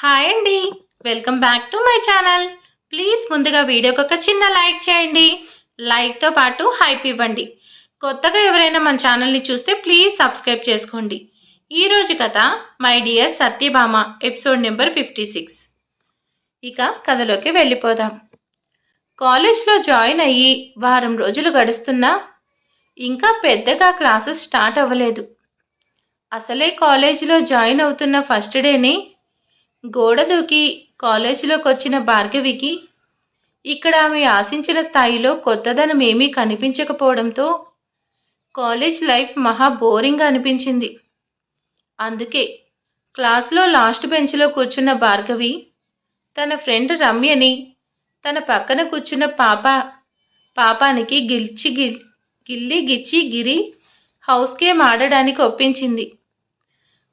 Hi అండి. Welcome back to my channel please ముందుగా వీడియోకి ఒక చిన్న లైక్ చేయండి. లైక్తో పాటు హైప్ ఇవ్వండి. కొత్తగా ఎవరైనా మన ఛానల్ని చూస్తే ప్లీజ్ సబ్స్క్రైబ్ చేసుకోండి. ఈరోజు కథ my dear Satyabhama episode number fifty six ఇక కథలోకి వెళ్ళిపోదాం. కాలేజ్లో జాయిన్ అయ్యి వారం రోజులు గడుస్తున్నా ఇంకా పెద్దగా క్లాసెస్ స్టార్ట్ అవ్వలేదు. అసలే కాలేజీలో జాయిన్ అవుతున్న ఫస్ట్ డేని గోడ దూకి కాలేజీలోకి వచ్చిన భార్గవికి ఇక్కడ ఆమె ఆశించిన స్థాయిలో కొత్తదనం ఏమీ కనిపించకపోవడంతో కాలేజ్ లైఫ్ మహా బోరింగ్ అనిపించింది. అందుకే క్లాస్లో లాస్ట్ బెంచ్లో కూర్చున్న భార్గవి తన ఫ్రెండ్ రమ్యని తన పక్కన కూర్చున్న పాప పాపానికి గిల్చి గిల్ గిల్లి గిచ్చి గిరి హౌస్ గేమ్ ఆడడానికి ఒప్పించింది.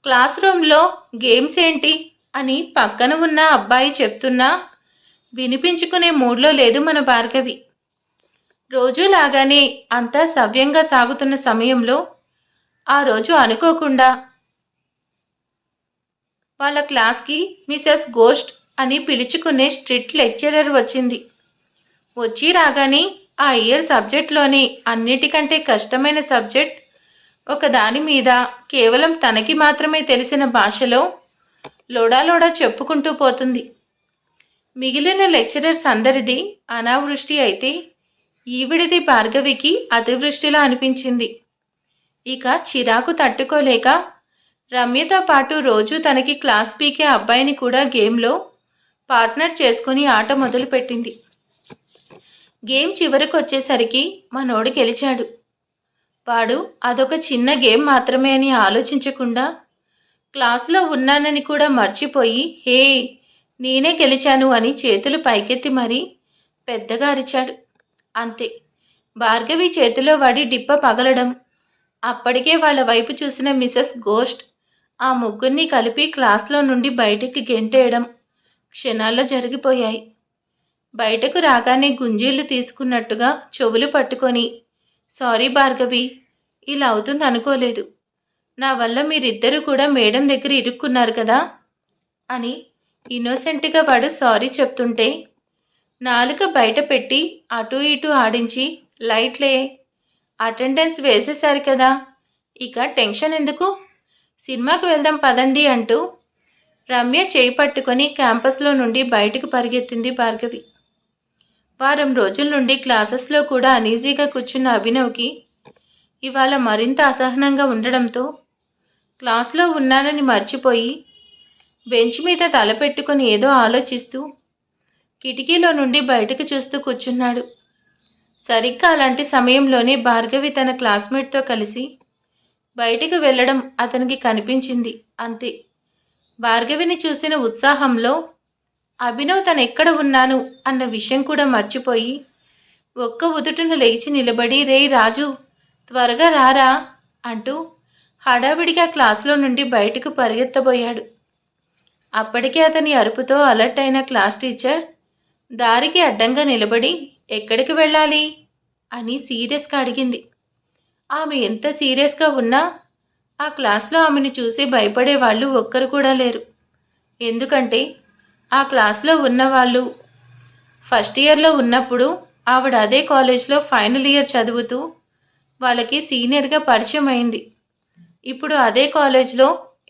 క్లాస్ రూమ్లో గేమ్స్ ఏంటి? అని పక్కన ఉన్న అబ్బాయి చెప్తున్నా వినిపించుకునే మూడ్లో లేదు మన భార్గవి. రోజులాగానే అంతా సవ్యంగా సాగుతున్న సమయంలో ఆ రోజు అనుకోకుండా వాళ్ళ క్లాస్కి మిసెస్ గోస్ట్ అని పిలుచుకునే స్ట్రిక్ట్ లెక్చరర్ వచ్చింది. వచ్చి రాగానే ఆ ఇయర్ సబ్జెక్ట్లోని అన్నిటికంటే కష్టమైన సబ్జెక్ట్ ఒక దాని మీద కేవలం తనకి మాత్రమే తెలిసిన భాషలో లోడాలోడా చెప్పుకుంటూ పోతుంది. మిగిలిన లెక్చరర్స్ అందరిది అనావృష్టి అయితే ఈవిడిది భార్గవికి అతివృష్టిలా అనిపించింది. ఇక చిరాకు తట్టుకోలేక రమ్యతో పాటు రోజు తనకి క్లాస్ పీకే అబ్బాయిని కూడా గేమ్లో పార్ట్నర్ చేసుకుని ఆట మొదలుపెట్టింది. గేమ్ చివరికి వచ్చేసరికి మనోడు గెలిచాడు. వాడు అదొక చిన్న గేమ్ మాత్రమే అని ఆలోచించకుండా క్లాసులో ఉన్నానని కూడా మర్చిపోయి హే నేనే గెలిచాను అని చేతులు పైకెత్తి మరీ పెద్దగా అరిచాడు. అంతే భార్గవి చేతిలో వాడి డిప్ప పగలడం అప్పటికే వాళ్ళ వైపు చూసిన మిసెస్ గోస్ట్ ఆ ముగ్గురిని కలిపి క్లాస్లో నుండి బయటికి గెంటేయడం క్షణాల్లో జరిగిపోయాయి. బయటకు రాగానే గుంజీళ్ళు తీసుకున్నట్టుగా చెవులు పట్టుకొని సారీ భార్గవి ఇలా అవుతుంది అనుకోలేదు. నా వల్ల మీరిద్దరూ కూడా మేడం దగ్గర ఇరుక్కున్నారు కదా? అని ఇన్నోసెంట్గా వాడు సారీ చెప్తుంటే నాలుక బయట పెట్టి అటు ఇటు ఆడించి లైట్లే అటెండెన్స్ వేసేశారు కదా ఇక టెన్షన్ ఎందుకు? సినిమాకు వెళ్దాం పదండి అంటూ రమ్య చేయి పట్టుకొని క్యాంపస్లో నుండి బయటకు పరిగెత్తింది భార్గవి. వారం రోజుల నుండి క్లాసెస్లో కూడా అనీజీగా కూర్చున్న అభినవ్కి ఇవాళ మరింత అసహనంగా ఉండడంతో క్లాస్లో ఉన్నానని మర్చిపోయి బెంచ్ మీద తలపెట్టుకుని ఏదో ఆలోచిస్తూ కిటికీలో నుండి బయటకు చూస్తూ కూర్చున్నాడు. సరిగ్గా అలాంటి సమయంలోనే భార్గవి తన క్లాస్మేట్తో కలిసి బయటకు వెళ్ళడం అతనికి కనిపించింది. అంతే. భార్గవిని చూసిన ఉత్సాహంలో అభినవ్ తను ఎక్కడ ఉన్నాను? అన్న విషయం కూడా మర్చిపోయి ఒక్క ఉదుటను లేచి నిలబడి రేయ్ రాజు త్వరగా రారా అంటూ హడావిడిగా క్లాసులో నుండి బయటకు పరిగెత్తబోయాడు. అప్పటికే అతని అరుపుతో అలర్ట్ అయిన క్లాస్ టీచర్ దారికి అడ్డంగా నిలబడి ఎక్కడికి వెళ్ళాలి? అని సీరియస్గా అడిగింది. ఆమె ఎంత సీరియస్గా ఉన్నా ఆ క్లాస్లో ఆమెను చూసి భయపడే వాళ్ళు ఒక్కరు కూడా లేరు. ఎందుకంటే ఆ క్లాస్లో ఉన్నవాళ్ళు ఫస్ట్ ఇయర్లో ఉన్నప్పుడు ఆవిడ అదే కాలేజ్లో ఫైనల్ ఇయర్ చదువుతూ వాళ్ళకి సీనియర్గా పరిచయం అయింది. ఇప్పుడు అదే కాలేజ్లో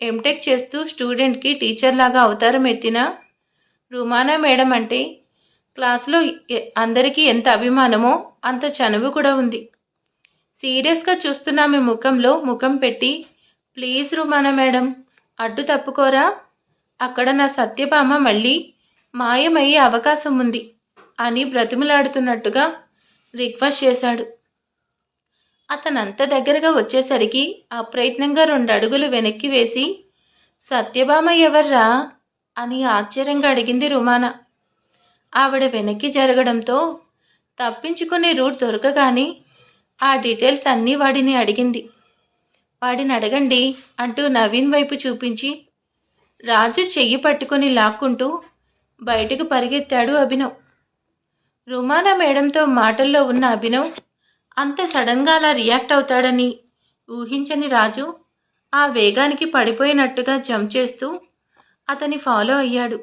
ఎంటెక్ చేస్తూ స్టూడెంట్కి టీచర్ లాగా అవతారం ఎత్తిన? రుమానా మేడం అంటే క్లాస్లో అందరికీ ఎంత అభిమానమో అంత చనువు కూడా ఉంది. సీరియస్గా చూస్తున్న ఆమె ముఖంలో ముఖం పెట్టి ప్లీజ్ రుమానా మేడం అడ్డు తప్పుకోరా? అక్కడ నా సత్యభామ మళ్ళీ మాయమయ్యే అవకాశం ఉంది అని బ్రతిమలాడుతున్నట్టుగా రిక్వెస్ట్ చేశాడు. అతనంత దగ్గరగా వచ్చేసరికి అప్రయత్నంగా రెండు అడుగులు వెనక్కి వేసి సత్యభామ ఎవర్రా? అని ఆశ్చర్యంగా అడిగింది రుమాన. ఆవిడ వెనక్కి జరగడంతో తప్పించుకునే రూట్ దొరకగానే ఆ డీటెయిల్స్ అన్నీ వాడిని అడిగింది. వాడిని అడగండి అంటూ నవీన్ వైపు చూపించి రాజు చెయ్యి పట్టుకొని లాక్కుంటూ బయటకు పరిగెత్తాడు అభినవ్. రుమానా మేడంతో మాటల్లో ఉన్న అభినవ్ అంత సడన్గా అలా రియాక్ట్ అవుతాడని ఊహించని రాజు ఆ వేగానికి పడిపోయినట్టుగా జంప్ చేస్తూ అతని ఫాలో అయ్యాడు.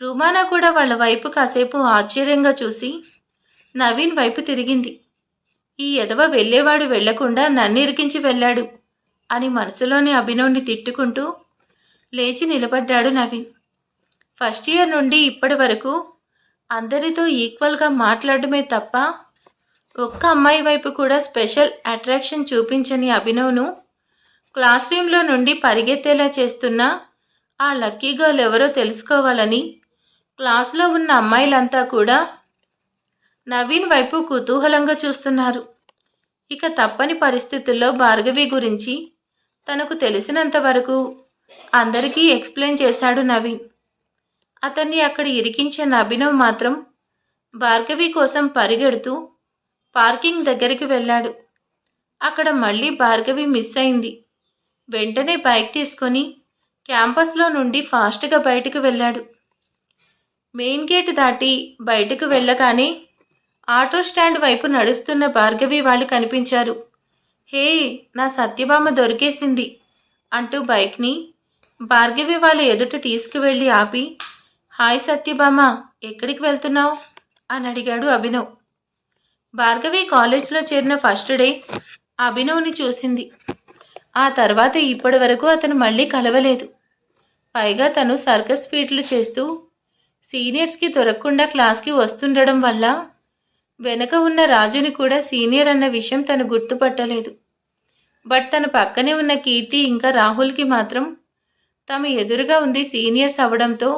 రుమానా కూడా వాళ్ళ వైపు కాసేపు ఆశ్చర్యంగా చూసి నవీన్ వైపు తిరిగింది. ఈ ఎదవ వెళ్ళేవాడు వెళ్ళకుండా నన్ను ఇరికించి వెళ్ళాడు అని మనసులోని అభినవ్ని తిట్టుకుంటూ లేచి నిలబడ్డాడు నవీన్. ఫస్ట్ ఇయర్ నుండి ఇప్పటి వరకు అందరితో ఈక్వల్గా మాట్లాడమే తప్ప ఒక్క అమ్మాయి వైపు కూడా స్పెషల్ అట్రాక్షన్ చూపించని అభినవ్ను క్లాస్ రూమ్లో నుండి పరిగెత్తేలా చేస్తున్న ఆ లక్కీ గర్ల్ ఎవరో తెలుసుకోవాలని క్లాస్లో ఉన్న అమ్మాయిలంతా కూడా నవీన్ వైపు కుతూహలంగా చూస్తున్నారు. ఇక తప్పని పరిస్థితుల్లో భార్గవి గురించి తనకు తెలిసినంత వరకు అందరికీ ఎక్స్ప్లెయిన్ చేశాడు నవీన్. అతన్ని అక్కడ ఇరికించిన అభినవ్ మాత్రం భార్గవి కోసం పరిగెడుతూ పార్కింగ్ దగ్గరికి వెళ్ళాడు. అక్కడ మళ్ళీ భార్గవి మిస్ అయింది. వెంటనే బైక్ తీసుకొని క్యాంపస్లో నుండి ఫాస్ట్గా బయటకు వెళ్ళాడు. మెయిన్ గేట్ దాటి బయటకు వెళ్ళగానే ఆటో స్టాండ్ వైపు నడుస్తున్న భార్గవి వాళ్ళు కనిపించారు. హే నా సత్యభామ దొరికేసింది అంటూ బైక్ని భార్గవి వాళ్ళ ఎదుట తీసుకువెళ్ళి ఆపి హాయ్ సత్యభామ ఎక్కడికి వెళ్తున్నావు? అని అడిగాడు అభినవ్. భార్గవి కాలేజ్లో చేరిన ఫస్ట్ డే అభినవ్ని చూసింది. ఆ తర్వాత ఇప్పటి వరకు అతను మళ్ళీ కలవలేదు. పైగా తను సర్కస్ ఫీట్లు చేస్తూ సీనియర్స్కి దొరకకుండా క్లాస్కి వస్తుండడం వల్ల వెనక ఉన్న రాజుని కూడా సీనియర్ అన్న విషయం తను గుర్తుపట్టలేదు. బట్ తన పక్కనే ఉన్న కీర్తి ఇంకా రాహుల్కి మాత్రం తమ ఎదురుగా ఉంది సీనియర్స్ అవడంతో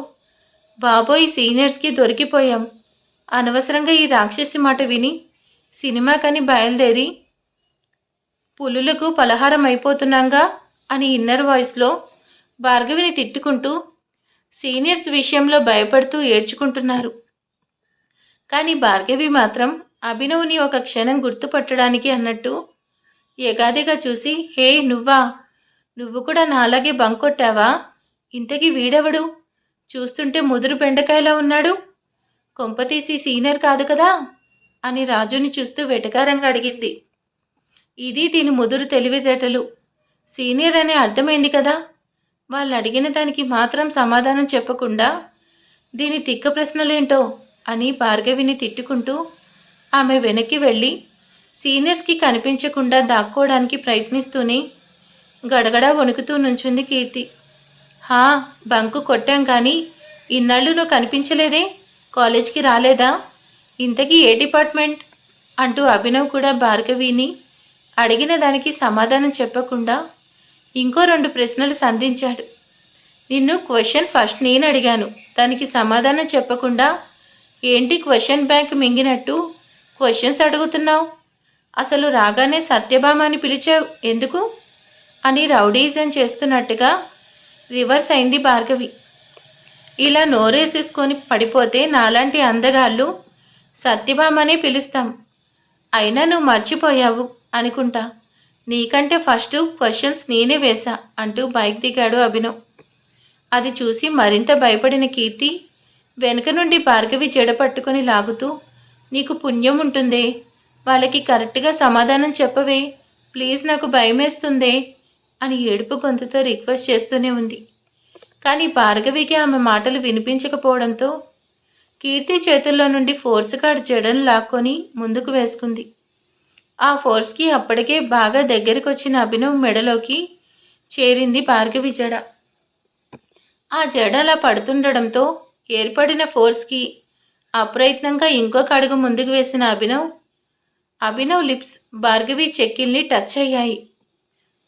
బాబోయ్ సీనియర్స్కి దొరికిపోయాం. అనవసరంగా ఈ రాక్షసి మాట విని సినిమాకని బయలుదేరి పులులకు పలహారం అయిపోతున్నాంగా అని ఇన్నర్ వాయిస్లో భార్గవిని తిట్టుకుంటూ సీనియర్స్ విషయంలో భయపడుతూ ఏడ్చుకుంటున్నారు. కానీ భార్గవి మాత్రం అభినవ్ని ఒక క్షణం గుర్తుపట్టడానికి అన్నట్టు ఎగాదిగా చూసి హే నువ్వా? నువ్వు కూడా నాలాగే బంకొట్టావా ఇంతకీ వీడెవడు? చూస్తుంటే ముదురు బెండకాయలా ఉన్నాడు? కొంపతీసి సీనియర్ కాదు కదా? అని రాజుని చూస్తూ వెటకారంగా అడిగింది. ఇది దీని ముదురు తెలివితేటలు. సీనియర్ అనే అర్థమైంది కదా? వాళ్ళు అడిగిన దానికి మాత్రం సమాధానం చెప్పకుండా దీని తిక్క ప్రశ్నలేంటో అని భార్గవిని తిట్టుకుంటూ ఆమె వెనక్కి వెళ్ళి సీనియర్స్కి కనిపించకుండా దాక్కోవడానికి ప్రయత్నిస్తూనే గడగడ వణుకుతూ నుంచుంది కీర్తి. హా బంకు కొట్టాం కానీ ఇన్నాళ్ళు నువ్వు కనిపించలేదే? కాలేజ్కి రాలేదా? ఇంతకీ ఏ డిపార్ట్మెంట్? అంటూ అభినవ్ కూడా భార్గవిని అడిగిన దానికి సమాధానం చెప్పకుండా ఇంకో రెండు ప్రశ్నలు సంధించాడు. నిన్ను క్వశ్చన్ ఫస్ట్ నేను అడిగాను. దానికి సమాధానం చెప్పకుండా ఏంటి క్వశ్చన్ బ్యాంక్ మింగినట్టు క్వశ్చన్స్ అడుగుతున్నావు? అసలు రాగానే సత్యభామ అని పిలిచావు. ఎందుకు? అని రౌడీజం చేస్తున్నట్టుగా రివర్స్ అయింది భార్గవి. ఇలా నోరేసేసుకొని పడిపోతే నాలాంటి అందగాళ్ళు సత్యభామనే పిలుస్తాం. అయినా నువ్వు మర్చిపోయావు అనుకుంటా. నీకంటే ఫస్ట్ క్వశ్చన్స్ నేనే వేశా అంటూ బైక్ దిగాడు అభినవ్. అది చూసి మరింత భయపడిన కీర్తి వెనుక నుండి భార్గవి జడ పట్టుకొని లాగుతూ నీకు పుణ్యం ఉంటుందే. వాళ్ళకి కరెక్ట్గా సమాధానం చెప్పవే. ప్లీజ్ నాకు భయమేస్తుందే అని ఏడుపు గొంతుతో రిక్వెస్ట్ చేస్తూనే ఉంది. కానీ భార్గవికి ఆమె మాటలు వినిపించకపోవడంతో కీర్తి చేతుల్లో నుండి ఫోర్స్ కార్డ్ జడను లాక్కొని ముందుకు వేసుకుంది. ఆ ఫోర్స్కి అప్పటికే బాగా దగ్గరికి వచ్చిన అభినవ్ మెడలోకి చేరింది భార్గవి జడ. ఆ జడ అలా పడుతుండడంతో ఏర్పడిన ఫోర్స్కి అప్రయత్నంగా ఇంకొక అడుగు ముందుకు వేసిన అభినవ్ అభినవ్ లిప్స్ భార్గవి చెక్కిల్ని టచ్ అయ్యాయి.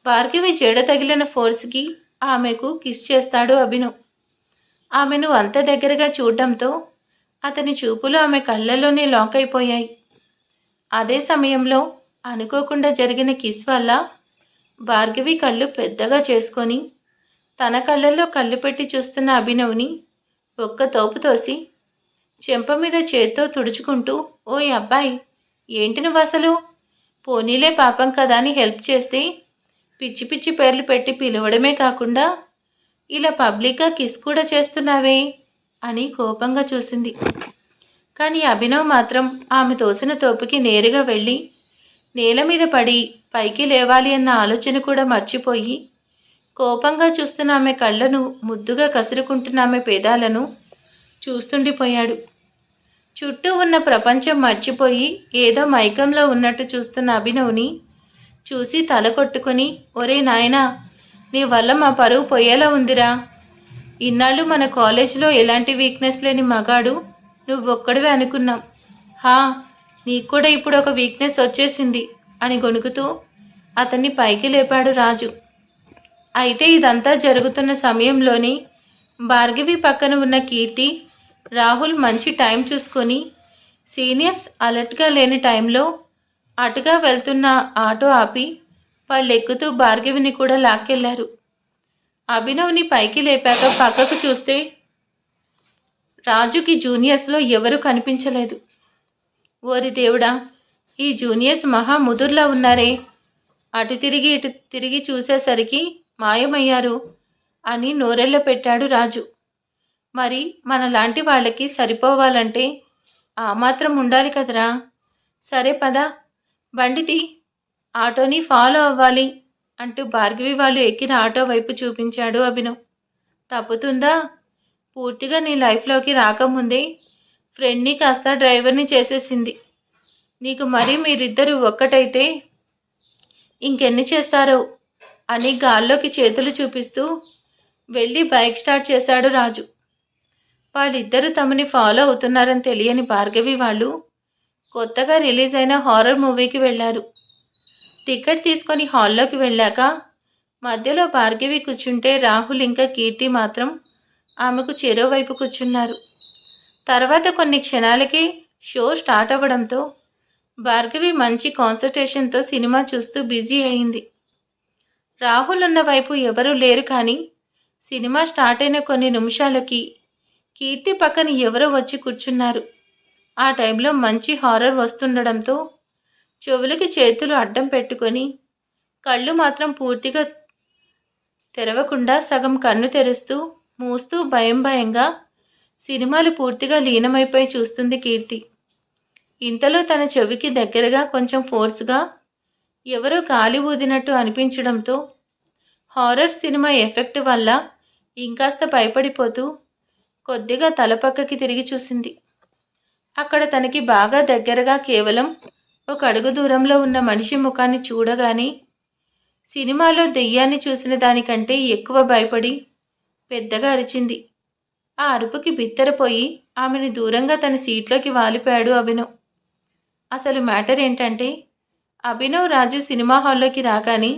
భార్గవి జడ తగిలిన ఫోర్స్కి ఆమెకు కిస్ చేస్తాడు అభినవ్. ఆమెను అంత దగ్గరగా చూడడంతో అతని చూపులు ఆమె కళ్ళలోనే లాక్ అయిపోయాయి. అదే సమయంలో అనుకోకుండా జరిగిన కిస్ వల్ల భార్గవి కళ్ళు పెద్దగా చేసుకొని తన కళ్ళల్లో కళ్ళు పెట్టి చూస్తున్న అభినవ్ని ఒక్క తోపు తోసి చెంప మీద చేత్తో తుడుచుకుంటూ ఓయ్ అబ్బాయి ఏంటి నువ్వు అసలు? పోనీలే పాపం కదా అని హెల్ప్ చేస్తే పిచ్చి పిచ్చి పేర్లు పెట్టి పిలవడమే కాకుండా ఇలా పబ్లిక్గా కిస్ కూడా చేస్తున్నావే? అని కోపంగా చూసింది. కానీ అభినవ్ మాత్రం ఆమె తోసిన తోపుకి నేరుగా వెళ్ళి నేల మీద పడి పైకి లేవాలి అన్న ఆలోచన కూడా మర్చిపోయి కోపంగా చూస్తున్న ఆమె కళ్ళను ముద్దుగా కసురుకుంటున్న ఆమె పేదాలను చూస్తుండిపోయాడు. చుట్టూ ఉన్న ప్రపంచం మర్చిపోయి ఏదో మైకంలో ఉన్నట్టు చూస్తున్న అభినవ్ని చూసి తల కొట్టుకొని ఒరే నాయనా నీ వల్ల మా పరువు పోయేలా ఉందిరా. ఇన్నాళ్ళు మన కాలేజీలో ఎలాంటి వీక్నెస్ లేని మగాడు? నువ్వొక్కడివే అనుకున్నాం. హా నీకు కూడా ఇప్పుడు ఒక వీక్నెస్ వచ్చేసింది అని గొణుకుతూ అతన్ని పైకి లేపాడు రాజు. అయితే ఇదంతా జరుగుతున్న సమయంలోని భార్గవి పక్కన ఉన్న కీర్తి రాహుల్ మంచి టైం చూసుకొని సీనియర్స్ అలర్ట్గా లేని టైంలో అటుగా వెళ్తున్న ఆటో ఆపి వాళ్ళు ఎక్కుతూ భార్గవిని కూడా లాక్కెళ్ళారు. అభినవ్ని పైకి లేపాక పక్కకు చూస్తే రాజుకి జూనియర్స్లో ఎవరూ కనిపించలేదు. ఓరి దేవుడా ఈ జూనియర్స్ మహా ముదుర్లా ఉన్నారే. అటు తిరిగి ఇటు తిరిగి చూసేసరికి మాయమయ్యారు అని నోరెళ్ళ పెట్టాడు రాజు. మరి మనలాంటి వాళ్ళకి సరిపోవాలంటే ఆ మాత్రం ఉండాలి కదరా. సరే పద బండితి ఆటోని ఫాలో అవ్వాలి. అంటూ భార్గవి వాళ్ళు ఎక్కిన ఆటో వైపు చూపించాడు అభినవ్. తప్పుతుందా? పూర్తిగా నీ లైఫ్లోకి రాకముందే ఫ్రెండ్ని కాస్త డ్రైవర్ని చేసేసింది. నీకు మరి మీరిద్దరూ ఒక్కటైతే ఇంకెన్ని చేస్తారో? అని గాల్లోకి చేతులు చూపిస్తూ వెళ్ళి బైక్ స్టార్ట్ చేశాడు రాజు. వాళ్ళిద్దరూ తమని ఫాలో అవుతున్నారని తెలియని భార్గవి వాళ్ళు కొత్తగా రిలీజ్ అయిన హారర్ మూవీకి వెళ్ళారు. టికెట్ తీసుకొని హాల్లోకి వెళ్ళాక మధ్యలో భార్గవి కూర్చుంటే రాహుల్ ఇంకా కీర్తి మాత్రం ఆమెకు చెరోవైపు కూర్చున్నారు. తర్వాత కొన్ని క్షణాలకి షో స్టార్ట్ అవ్వడంతో భార్గవి మంచి కాన్సన్ట్రేషన్తో సినిమా చూస్తూ బిజీ అయింది. రాహుల్ ఉన్న వైపు ఎవరూ లేరు కానీ సినిమా స్టార్ట్ అయిన కొన్ని నిమిషాలకి కీర్తి పక్కన ఎవరో వచ్చి కూర్చున్నారు. ఆ టైంలో మంచి హారర్ వస్తుండడంతో చెవులకి చేతులు అడ్డం పెట్టుకొని కళ్ళు మాత్రం పూర్తిగా తెరవకుండా సగం కన్ను తెరుస్తూ మూస్తూ భయం భయంగా సినిమాలు పూర్తిగా లీనమైపోయి చూస్తుంది కీర్తి. ఇంతలో తన చెవికి దగ్గరగా కొంచెం ఫోర్స్గా ఎవరో గాలి ఊదినట్టు అనిపించడంతో హారర్ సినిమా ఎఫెక్ట్ వల్ల ఇంకాస్త భయపడిపోతూ కొద్దిగా తలపక్కకి తిరిగి చూసింది. అక్కడ తనకి బాగా దగ్గరగా కేవలం ఒక అడుగు దూరంలో ఉన్న మనిషి ముఖాన్ని చూడగానే సినిమాలో దెయ్యాన్ని చూసిన దానికంటే ఎక్కువ భయపడి పెద్దగా అరిచింది. ఆ అరుపుకి బిత్తరపోయి ఆమెను దూరంగా తన సీట్లోకి వాలిపోయాడు అభినవ్. అసలు మ్యాటర్ ఏంటంటే అభినవ్ రాజు సినిమా హాల్లోకి రాగానే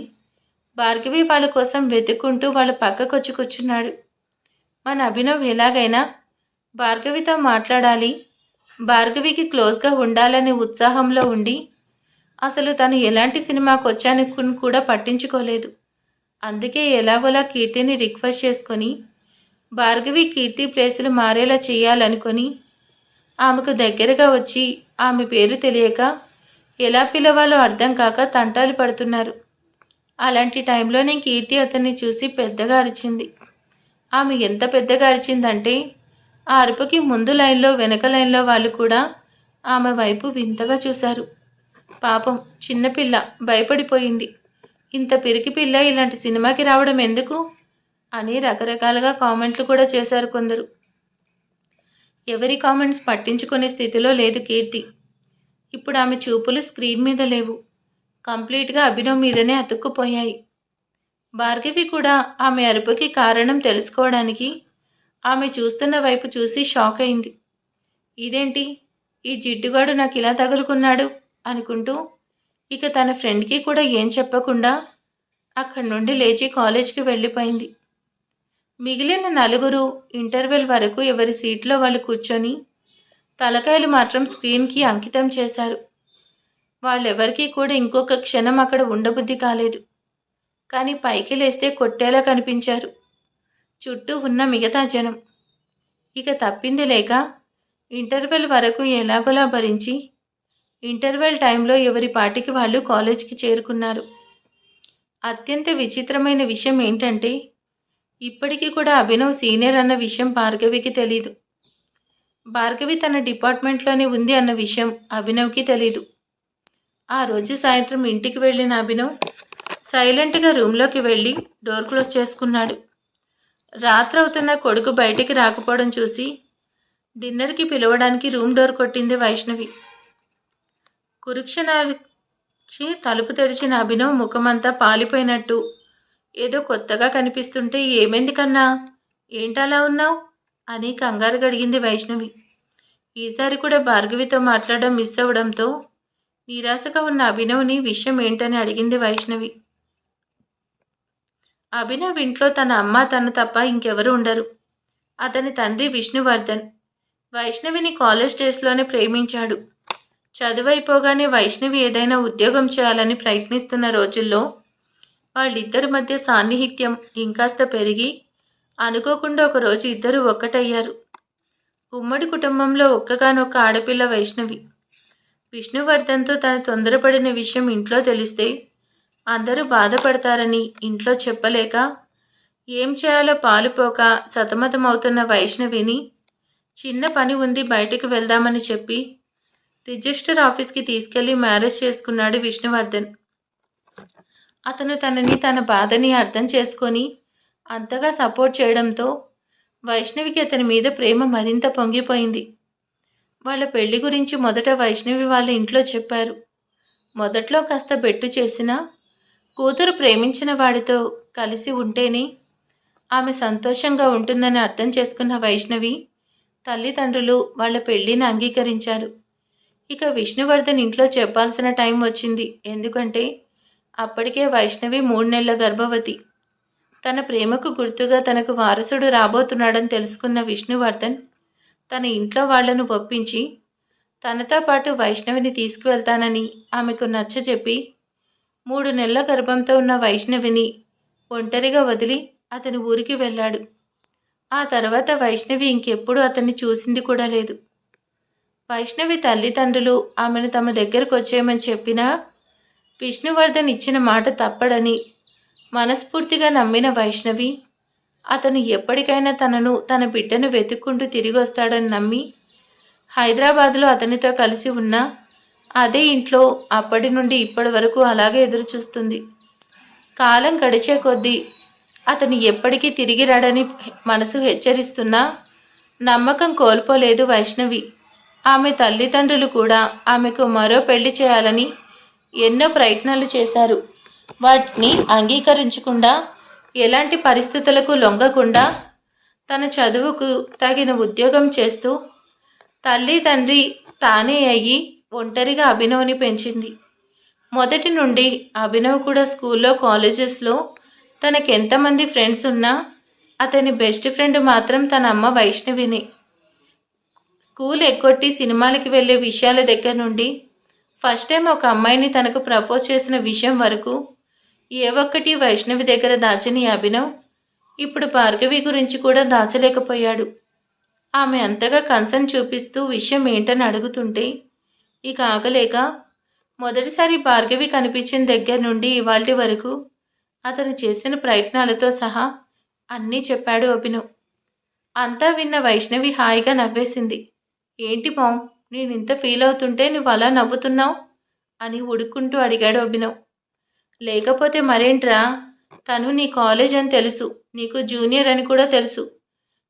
భార్గవి వాళ్ళ కోసం వెతుక్కుంటూ వాళ్ళ పక్కకొచ్చి కూర్చున్నాడు. మన అభినవ్ ఎలాగైనా భార్గవితో మాట్లాడాలి భార్గవికి క్లోజ్గా ఉండాలనే ఉత్సాహంలో ఉండి అసలు తను ఎలాంటి సినిమాకు వచ్చాను కూడా పట్టించుకోలేదు. అందుకే ఎలాగోలా కీర్తిని రిక్వెస్ట్ చేసుకొని భార్గవి కీర్తి ప్లేసులు మారేలా చేయాలనుకొని ఆమెకు దగ్గరగా వచ్చి ఆమె పేరు తెలియక ఎలా పిలవాలో అర్థం కాక తంటాలు పడుతున్నారు. అలాంటి టైంలో నేను కీర్తి అతన్ని చూసి పెద్దగా అరిచింది. ఆమె ఎంత పెద్దగా అరిచిందంటే ఆ అరుపుకి ముందు లైన్లో వెనక లైన్లో వాళ్ళు కూడా ఆమె వైపు వింతగా చూశారు. పాపం చిన్నపిల్ల భయపడిపోయింది. ఇంత పిరికి పిల్ల ఇలాంటి సినిమాకి రావడం ఎందుకు? అని రకరకాలుగా కామెంట్లు కూడా చేశారు కొందరు. ఎవరి కామెంట్స్ పట్టించుకునే స్థితిలో లేదు కీర్తి. ఇప్పుడు ఆమె చూపులు స్క్రీన్ మీద లేవు. కంప్లీట్గా అభినవ్ మీదనే అతుక్కుపోయాయి. భార్గవి కూడా ఆమె అరుపుకి కారణం తెలుసుకోవడానికి ఆమె చూస్తున్న వైపు చూసి షాక్ అయింది. ఇదేంటి? ఈ జిడ్డుగాడు నాకు ఇలా తగులుకున్నాడు? అనుకుంటూ ఇక తన ఫ్రెండ్కి కూడా ఏం చెప్పకుండా అక్కడి నుండి లేచి కాలేజ్కి వెళ్ళిపోయింది. మిగిలిన నలుగురు ఇంటర్వెల్ వరకు ఎవరి సీట్లో వాళ్ళు కూర్చొని తలకాయలు మాత్రం స్క్రీన్కి అంకితం చేశారు. వాళ్ళెవరికీ కూడా ఇంకొక క్షణం అక్కడ ఉండబుద్ధి కాలేదు. కానీ పైకి లేస్తే కొట్టేలా కనిపించారు. చుట్టూ ఉన్న మిగతా జనం. ఇక తప్పింది లేక ఇంటర్వెల్ వరకు ఎలాగోలా భరించి ఇంటర్వెల్ టైంలో ఎవరి పాటికి వాళ్ళు కాలేజ్కి చేరుకున్నారు. అత్యంత విచిత్రమైన విషయం ఏంటంటే ఇప్పటికీ కూడా అభినవ్ సీనియర్ అన్న విషయం భార్గవికి తెలీదు. భార్గవి తన డిపార్ట్మెంట్లోనే ఉంది అన్న విషయం అభినవ్కి తెలీదు. ఆ రోజు సాయంత్రం ఇంటికి వెళ్ళిన అభినవ్ సైలెంట్గా రూమ్లోకి వెళ్ళి డోర్ క్లోజ్ చేసుకున్నాడు. రాత్రవుతున్న కొడుకు బయటికి రాకపోవడం చూసి డిన్నర్కి పిలవడానికి రూమ్ డోర్ కొట్టింది వైష్ణవి. కురుక్షణానికి తలుపు తెరిచిన అభినవ్ ముఖమంతా పాలిపోయినట్టు. ఏదో కొత్తగా కనిపిస్తుంటే ఏమైంది కన్నా ఏంటలా ఉన్నావు? అని కంగారు గడిగింది వైష్ణవి. ఈసారి కూడా భార్గవితో మాట్లాడడం మిస్ అవ్వడంతో నిరాశగా ఉన్న అభినవ్ని విషయం ఏంటని అడిగింది వైష్ణవి. అభినవ్ ఇంట్లో తన అమ్మ తను తప్ప ఇంకెవరు ఉండరు. అతని తండ్రి విష్ణువర్ధన్. వైష్ణవిని కాలేజ్ డేస్లోనే ప్రేమించాడు. చదువైపోగానే వైష్ణవి ఏదైనా ఉద్యోగం చేయాలని ప్రయత్నిస్తున్న రోజుల్లో వాళ్ళిద్దరి మధ్య సాన్నిహిత్యం ఇంకాస్త పెరిగి అనుకోకుండా ఒకరోజు ఇద్దరు ఒక్కటయ్యారు. ఉమ్మడి కుటుంబంలో ఒక్కగానొక్క ఆడపిల్ల వైష్ణవి. విష్ణువర్ధన్తో తను తొందరపడిన విషయం ఇంట్లో తెలిస్తే అందరూ బాధపడతారని ఇంట్లో చెప్పలేక ఏం చేయాలో పాలుపోక సతమతమవుతున్న వైష్ణవిని చిన్న పని ఉంది బయటకు వెళ్దామని చెప్పి రిజిస్టర్ ఆఫీస్కి తీసుకెళ్ళి మ్యారేజ్ చేసుకున్నాడు విష్ణువర్ధన్. అతను తనని తన బాధని అర్థం చేసుకొని అంతగా సపోర్ట్ చేయడంతో వైష్ణవికి అతని మీద ప్రేమ మరింత పొంగిపోయింది. వాళ్ళ పెళ్ళి గురించి మొదట వైష్ణవి వాళ్ళ ఇంట్లో చెప్పారు. మొదట్లో కాస్త బెట్టు చేసినా కూతురు ప్రేమించిన వాడితో కలిసి ఉంటేనే ఆమె సంతోషంగా ఉంటుందని అర్థం చేసుకున్న వైష్ణవి తల్లిదండ్రులు వాళ్ళ పెళ్ళిని అంగీకరించారు. ఇక విష్ణువర్ధన్ ఇంట్లో చెప్పాల్సిన టైం వచ్చింది. ఎందుకంటే అప్పటికే వైష్ణవి మూడు నెలల గర్భవతి. తన ప్రేమకు గుర్తుగా తనకు వారసుడు రాబోతున్నాడని తెలుసుకున్న విష్ణువర్ధన్ తన ఇంట్లో వాళ్ళను ఒప్పించి తనతో పాటు వైష్ణవిని తీసుకువెళ్తానని ఆమెకు నచ్చజెప్పి మూడు నెలల గర్భంతో ఉన్న వైష్ణవిని ఒంటరిగా వదిలి అతని ఊరికి వెళ్ళాడు. ఆ తర్వాత వైష్ణవి ఇంకెప్పుడు అతన్ని చూసింది కూడా లేదు. వైష్ణవి తల్లిదండ్రులు ఆమెను తమ దగ్గరకు వచ్చేయమని చెప్పినా విష్ణువర్ధన్ ఇచ్చిన మాట తప్పడని మనస్ఫూర్తిగా నమ్మిన వైష్ణవి అతను ఎప్పటికైనా తనను తన బిడ్డను వెతుక్కుంటూ తిరిగి వస్తాడని నమ్మి హైదరాబాదులో అతనితో కలిసి ఉన్న అదే ఇంట్లో అప్పటి నుండి ఇప్పటి వరకు అలాగే ఎదురు చూస్తుంది. కాలం గడిచే కొద్దీ అతను ఎప్పటికీ తిరిగి రాడని మనసు హెచ్చరిస్తున్నా నమ్మకం కోల్పోలేదు వైష్ణవి. ఆమె తల్లిదండ్రులు కూడా ఆమెకు మరో పెళ్ళి చేయాలని ఎన్నో ప్రయత్నాలు చేశారు. వాటిని అంగీకరించకుండా ఎలాంటి పరిస్థితులకు లొంగకుండా తన చదువుకు తగిన ఉద్యోగం చేస్తూ తల్లి తండ్రి తానే అయ్యి ఒంటరిగా అభినవ్ని పెంచింది. మొదటి నుండి అభినవ్ కూడా స్కూల్లో కాలేజెస్లో తనకెంతమంది ఫ్రెండ్స్ ఉన్నా అతని బెస్ట్ ఫ్రెండ్ మాత్రం తన అమ్మ వైష్ణవిని. స్కూల్ ఎక్కొట్టి సినిమాలకి వెళ్ళే విషయాల దగ్గర నుండి ఫస్ట్ టైం ఒక అమ్మాయిని తనకు ప్రపోజ్ చేసిన విషయం వరకు ఏ ఒక్కటి వైష్ణవి దగ్గర దాచని అభినవ్ ఇప్పుడు భార్గవి గురించి కూడా దాచలేకపోయాడు. ఆమె అంతగా కన్సర్న్ చూపిస్తూ విషయం ఏంటని అడుగుతుంటే ఇక ఆగలేక మొదటిసారి భార్గవి కనిపించిన దగ్గర నుండి ఇవాల్టి వరకు అతను చేసిన ప్రయత్నాలతో సహా అన్నీ చెప్పాడు అభినవ్. అంతా విన్న వైష్ణవి హాయిగా నవ్వేసింది. ఏంటి మామ్ నేను ఇంత ఫీల్ అవుతుంటే నువ్వు అలా నవ్వుతున్నావు? అని ఉడుక్కుంటూ అడిగాడు అభినవ్. లేకపోతే మరేంట్రా? తను నీ కాలేజ్ అని తెలుసు నీకు జూనియర్ అని కూడా తెలుసు.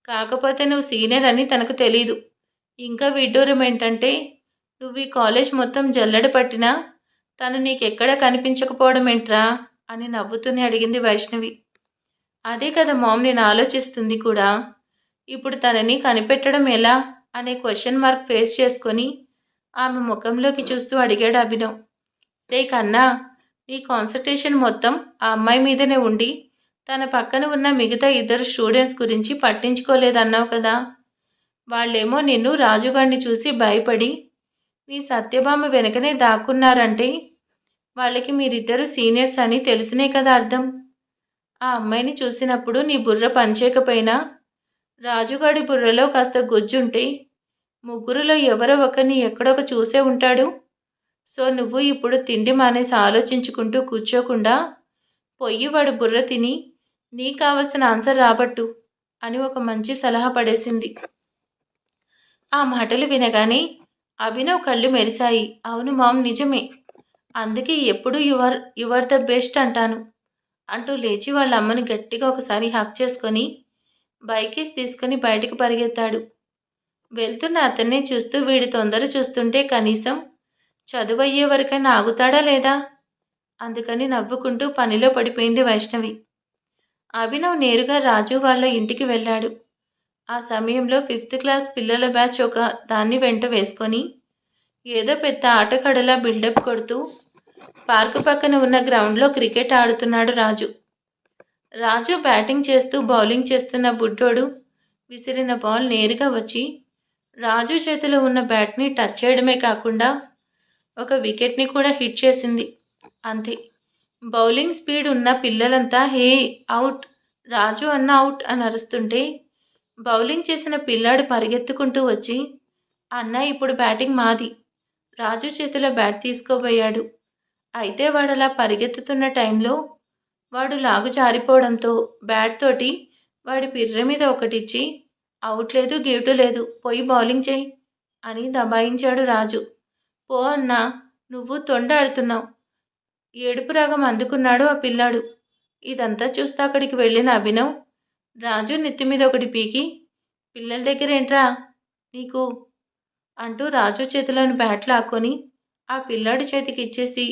కాకపోతే నువ్వు సీనియర్ అని తనకు తెలీదు. ఇంకా విడ్డూరం ఏంటంటే నువ్వు ఈ కాలేజ్ మొత్తం జల్లెడ పట్టినా తను నీకెక్కడ కనిపించకపోవడం ఏంట్రా అని నవ్వుతూనే అడిగింది వైష్ణవి. అదే కదా మామ్ నేను ఆలోచిస్తుంది కూడా. ఇప్పుడు తనని కనిపెట్టడం ఎలా అనే క్వశ్చన్ మార్క్ ఫేస్ చేసుకొని ఆమె ముఖంలోకి చూస్తూ అడిగాడు అభినవ్. రే కన్నా నీ కాన్సన్ట్రేషన్ మొత్తం ఆ అమ్మాయి మీదనే ఉండి తన పక్కన ఉన్న మిగతా ఇద్దరు స్టూడెంట్స్ గురించి పట్టించుకోలేదన్నావు కదా. వాళ్ళేమో నిన్ను రాజుగాడిని చూసి భయపడి మీ సత్యభామ వెనకనే దాక్కున్నారంటే వాళ్ళకి మీరిద్దరు సీనియర్స్ అని తెలుసునే కదా అర్థం. ఆ అమ్మాయిని చూసినప్పుడు నీ బుర్ర పనిచేయకపోయినా రాజుగాడి బుర్రలో కాస్త గుజ్జుంటే ముగ్గురులో ఎవరో ఒకరిని ఎక్కడొక చూసే ఉంటాడు. సో నువ్వు ఇప్పుడు తిండి మానేసి ఆలోచించుకుంటూ కూర్చోకుండా పొయ్యి వాడు బుర్ర తిని నీ కావలసిన ఆన్సర్ రాబట్టు అని ఒక మంచి సలహా పడేసింది. ఆ మాటలు వినగానే అభినవ్ కళ్ళు మెరిశాయి. అవును మామ్ నిజమే. అందుకే ఎప్పుడు యువర్ యువర్ ద బెస్ట్ అంటాను. అంటూ లేచి వాళ్ళ అమ్మని గట్టిగా ఒకసారి హక్ చేసుకొని బైకేసి తీసుకొని బయటకు పరిగెత్తాడు. వెళ్తున్న అతన్నే చూస్తూ వీడి తొందర చూస్తుంటే కనీసం చదువు అయ్యే వరకైనా ఆగుతాడా లేదా? అందుకని నవ్వుకుంటూ పనిలో పడిపోయింది వైష్ణవి. అభినవ్ నేరుగా రాజు వాళ్ళ ఇంటికి వెళ్ళాడు. ఆ సమయంలో ఫిఫ్త్ క్లాస్ పిల్లల బ్యాచ్ ఒక దాన్ని వెంట వేసుకొని ఏదో పెద్ద ఆటకడలా బిల్డప్ కొడుతూ పార్కు పక్కన ఉన్న గ్రౌండ్లో క్రికెట్ ఆడుతున్నాడు రాజు. రాజు బ్యాటింగ్ చేస్తూ బౌలింగ్ చేస్తున్న బుడ్డోడు విసిరిన బాల్ నేరుగా వచ్చి రాజు చేతిలో ఉన్న బ్యాట్ని టచ్ చేయడమే కాకుండా ఒక వికెట్ని కూడా హిట్ చేసింది. అంతే. బౌలింగ్ స్పీడ్ ఉన్న పిల్లలంతా హే అవుట్ రాజు అన్న అవుట్ అని అరుస్తుంటే బౌలింగ్ చేసిన పిల్లాడు పరిగెత్తుకుంటూ వచ్చి అన్న ఇప్పుడు బ్యాటింగ్ మాది. రాజు చేతిలో బ్యాట్ తీసుకోబోయాడు. అయితే వాడు అలా పరిగెత్తుతున్న టైంలో వాడు లాగు జారిపోవడంతో బ్యాట్ తోటి వాడి పిర్ర మీద ఒకటిచ్చి అవుట్ లేదు గిఫ్ట్ లేదు పోయి బౌలింగ్ చేయి అని దబాయించాడు రాజు. పో అన్నా నువ్వు తొండ ఆడుతున్నావు. ఏడుపు రాగం అందుకున్నాడు ఆ పిల్లాడు. ఇదంతా చూస్తే అక్కడికి వెళ్ళిన అభినవ్ రాజు నెత్తి మీద ఒకటి పీకి పిల్లల దగ్గర ఏంట్రా నీకు? అంటూ రాజు చేతిలోని బ్యాట్ లాక్కొని ఆ పిల్లాడి చేతికి ఇచ్చేసి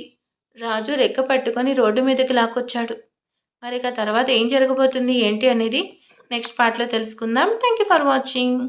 రాజు రెక్క పట్టుకొని రోడ్డు మీదకి లాక్కొచ్చాడు. మరి ఇక తర్వాత ఏం జరగబోతుంది ఏంటి అనేది నెక్స్ట్ పార్ట్లో తెలుసుకుందాం. Thank you for watching